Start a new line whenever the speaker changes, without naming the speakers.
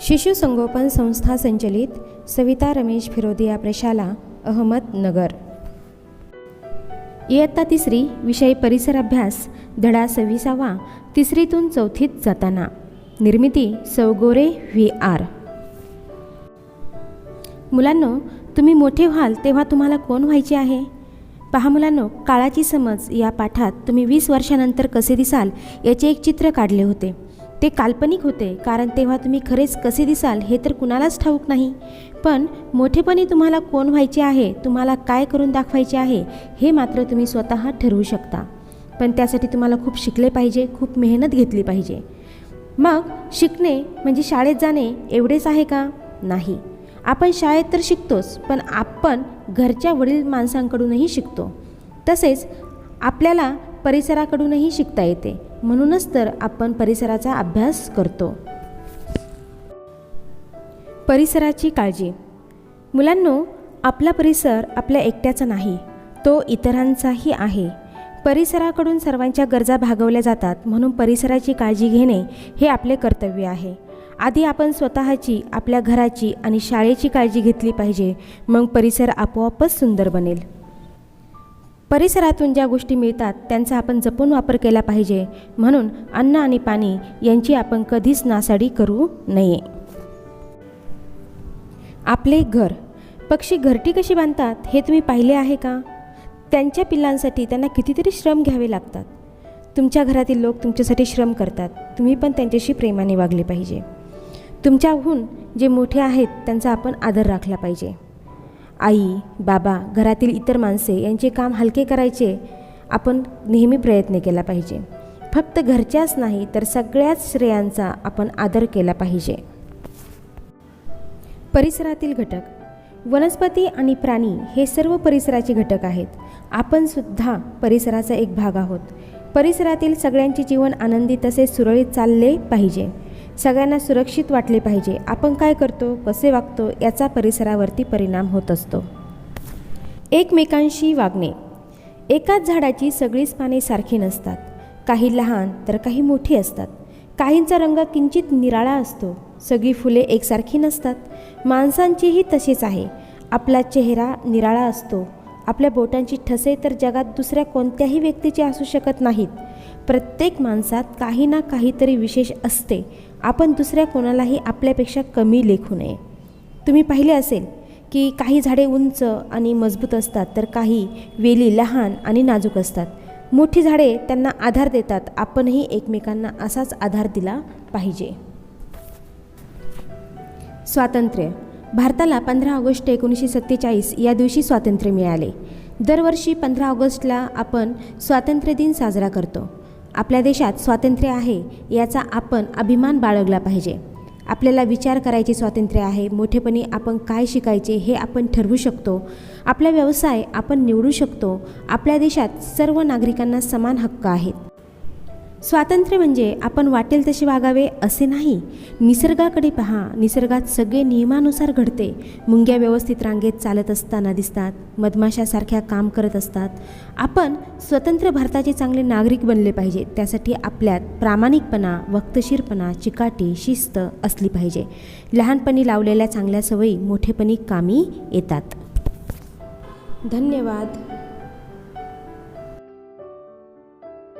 शिशु संगोपन संस्था संचलित सविता रमेश फिरोदिया प्रशाला अहमदनगर. इयत्ता तिसरी विषय परिसर अभ्यास धडा सव्वीसावा तिसरीतून चौथीत जाताना. निर्मिती सौगोरे व्ही आर. मुलांनो तुम्ही मोठे व्हाल तेव्हा तुम्हाला कोण व्हायचे आहे? पहा मुलांनो काळाची समज या पाठात तुम्ही वीस वर्षानंतर कसे दिसाल याचे एक चित्र काढले होते. ते काल्पनिक होते कारण तेव्हा तुम्ही खरेच कसे दिसाल हे तर कुणालाच ठाऊक नाही. पण मोठेपणी तुम्हाला कोण व्हायचे आहे तुम्हाला काय करून दाखवायचे आहे हे मात्र तुम्ही स्वतः ठरवू शकता. पण त्यासाठी तुम्हाला खूप शिकले पाहिजे खूप मेहनत घेतली पाहिजे. मग शिकणे म्हणजे शाळेत जाणे एवढेच आहे का? नाही. आपण शाळेत तर शिकतोच पण आपण घरच्या वडील माणसांकडूनही शिकतो. तसेच आपल्याला परिसराकडूनही शिकता येते. म्हणूनच तर आपण परिसराचा अभ्यास करतो. परिसराची काळजी. मुलांनो आपला परिसर आपल्या एकट्याचा नाही तो इतरांचाही आहे. परिसराकडून सर्वांच्या गरजा भागवल्या जातात म्हणून परिसराची काळजी घेणे हे आपले कर्तव्य आहे. आधी आपण स्वतःची आपल्या घराची आणि शाळेची काळजी घेतली पाहिजे मग परिसर आपोआपच सुंदर बनेल. परिसरातून ज्या गोष्टी मिळतात त्यांचा आपण जपून वापर केला पाहिजे. म्हणून अन्न आणि पाणी यांची आपण कधीच नासाडी करू नये. आपले घर. पक्षी घरटी कशी बांधतात हे तुम्ही पाहिले आहे का? त्यांच्या पिल्लांसाठी त्यांना कितीतरी श्रम घ्यावे लागतात. तुमच्या घरातील लोक तुमच्यासाठी श्रम करतात. तुम्ही पण त्यांच्याशी प्रेमाने वागले पाहिजे. तुमच्याहून जे मोठे आहेत त्यांचा आपण आदर राखला पाहिजे. आई बाबा घरातील इतर माणसे यांचे काम हलके करायचे. आपण नेहमी प्रयत्न केला पाहिजे. फक्त घरच्याच नाही तर सगळ्याच श्रेयांचा आपण आदर केला पाहिजे. परिसरातील घटक. वनस्पती आणि प्राणी हे सर्व परिसराचे घटक आहेत. आपण सुद्धा परिसराचा एक भाग आहोत. परिसरातील सगळ्यांचे जीवन आनंदी तसेच सुरळीत चालले पाहिजे. सगळ्यांना सुरक्षित वाटले पाहिजे. आपण काय करतो कसे वागतो याचा परिसरावरती परिणाम होत असतो. एकमेकांशी वागणे. एकाच झाडाची सगळीच पाने सारखी नसतात. काही लहान तर काही मोठी असतात. काहींचा रंग किंचित निराळा असतो. सगळी फुले एकसारखी नसतात. माणसांचीही तशीच आहे. आपला चेहरा निराळा असतो. आपल्या बोटांची ठसे तर जगात दुसऱ्या कोणत्याही व्यक्तीचे असू शकत नाहीत. प्रत्येक माणसात काही ना काहीतरी विशेष असते. आपण दुसऱ्या कोणालाही आपल्यापेक्षा कमी लेखू नये. तुम्ही पाहिले असेल की काही झाडे उंच आणि मजबूत असतात तर काही वेली लहान आणि नाजूक असतात. मोठी झाडे त्यांना आधार देतात. आपणही एकमेकांना असाच आधार दिला पाहिजे. स्वातंत्र्य. भारताला पंधरा ऑगस्ट एकोणीसशे सत्तेचाळीस या दिवशी स्वातंत्र्य मिळाले. दरवर्षी पंधरा ऑगस्टला आपण स्वातंत्र्य दिन साजरा करतो. आपल्या देशात स्वातंत्र्य आहे याचा आपण अभिमान बाळगला पाहिजे. आपल्याला विचार करायचे स्वातंत्र्य आहे मोठेपणी आपण काय शिकायचे हे आपण ठरवू शकतो. आपला व्यवसाय आपण निवडू शकतो. आपल्या देशात सर्व नागरिकांना समान हक्क आहेत. स्वातंत्र्य म्हणजे आपण वाटेल तसे वागावे असे नाही. निसर्गाकडे पहा. निसर्गात सगळे नियमानुसार घडते. मुंग्या व्यवस्थित रांगेत चालत असताना दिसतात. मधमाशासारख्या काम करत असतात. आपण स्वतंत्र भारताचे चांगले नागरिक बनले पाहिजे. त्यासाठी आपल्यात प्रामाणिकपणा वक्तशीरपणा चिकाटी शिस्त असली पाहिजे. लहानपणी लावलेल्या चांगल्या सवयी मोठेपणी कामी येतात. धन्यवाद.